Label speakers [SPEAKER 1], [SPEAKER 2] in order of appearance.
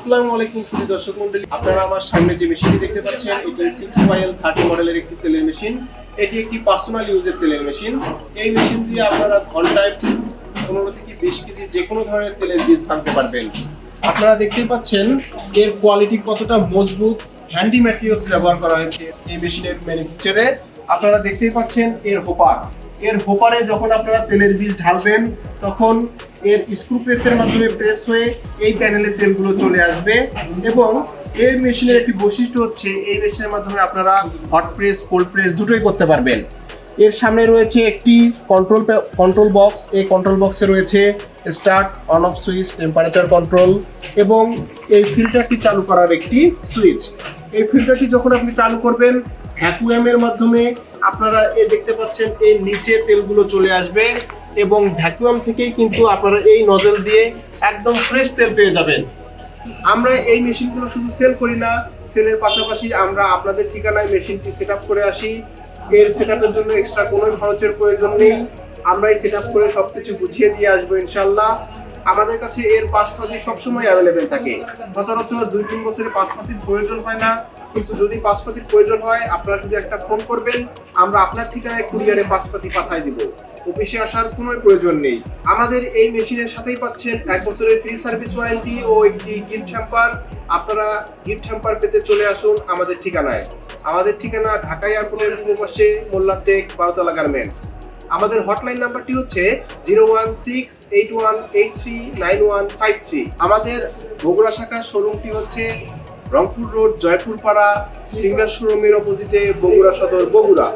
[SPEAKER 1] আসসালামু আলাইকুম সুধী দর্শক মন্ডলী। আপনারা আমার সামনে যে মেশিনটি দেখতে পাচ্ছেন, এটি সিক্স ওয়াইএল থার্টি মডেলের একটি তেলের মেশিন। এটি একটি পার্সোনাল ইউজের তেলের মেশিন। এই মেশিন দিয়ে আপনারা ঘন্টায় পনেরো থেকে বিশ কেজি যে কোনো ধরনের তেলের বীজ ভাঙতে পারবেন। আপনারা দেখতেই পাচ্ছেন এর কোয়ালিটি কতটা মজবুত হ্যান্ডি ম্যাটেরিয়ালস ব্যবহার করা হয়েছে এই মেশিনের ম্যানুফ্যাকচারে আপনারা দেখতেই পাচ্ছেন এর হোপার। এর হোপারে যখন আপনারা তেলের বীজ ঢালবেন, তখন এর স্ক্রু প্রেসের মাধ্যমে প্রেস হয়ে এই প্যানেলের তেলগুলো চলে আসবে এবং এর মেশিনের একটি বৈশিষ্ট্য হচ্ছে এই মেশিনের মাধ্যমে আপনারা হট প্রেস কোল্ড প্রেস দুটোই করতে পারবেন। এর সামনে রয়েছে একটি কন্ট্রোল কন্ট্রোল বক্স এই কন্ট্রোল বক্সে রয়েছে start on off switch temperature control এবং এই ফিল্টারটি চালু করার একটি সুইচ এই ফিল্টারটি যখন আপনি চালু করবেন ভ্যাকুয়ামের মাধ্যমে আপনারা এ দেখতে পাচ্ছেন, এই নিচে তেলগুলো চলে আসবে এবং ভ্যাকুয়াম থেকেই কিন্তু আপনারা এই নজল দিয়ে একদম ফ্রেশ তেল পেয়ে যাবেন। আমরা এই মেশিনগুলো শুধু সেল করি না সেলের পাশাপাশি আমরা আপনাদের ঠিকানায় মেশিনটি সেট করে আসি। এর সেট জন্য এক্সট্রা কোনো খরচের প্রয়োজন নেই। আমরাই সেট করে সবকিছু গুছিয়ে দিয়ে আসব ইনশাল্লাহ আমাদের কাছে এর পাসপাতি সবসময় অ্যাভেলেবেল থাকে। সচরাচর দুই তিন বছরের পাসপাতির প্রয়োজন হয় না। কিন্তু যদি পাসপাতির প্রয়োজন হয়, আপনারা শুধু একটা ফোন করবেন, আমরা আপনার ঠিকানায় কুরিয়ারে পাসপাতি পাঠায় দিব। অফিসে আসার কোনো প্রয়োজন নেই। আমাদের এই মেশিনের সাথেই পাচ্ছেন এক বছরের ফ্রি সার্ভিস ওয়ারেন্টি ও একটি গিফট হ্যাম্পার আপনারা গিফট হ্যাম্পার পেতে চলে আসুন আমাদের ঠিকানায়। আমাদের ঠিকানা ঢাকা এয়ারপোর্টের পূর্ব পাশে মোল্লা টেক বারোতলা গার্মেন্টস আমাদের হটলাইন নাম্বারটি হচ্ছে zero one six eight one eight three nine one five three আমাদের বগুড়া শাখার শোরুমটি হচ্ছে রংপুর রোড জয়পুরপাড়া সিঙ্গার শোরুমের অপোজিটে বগুড়া সদর বগুড়া।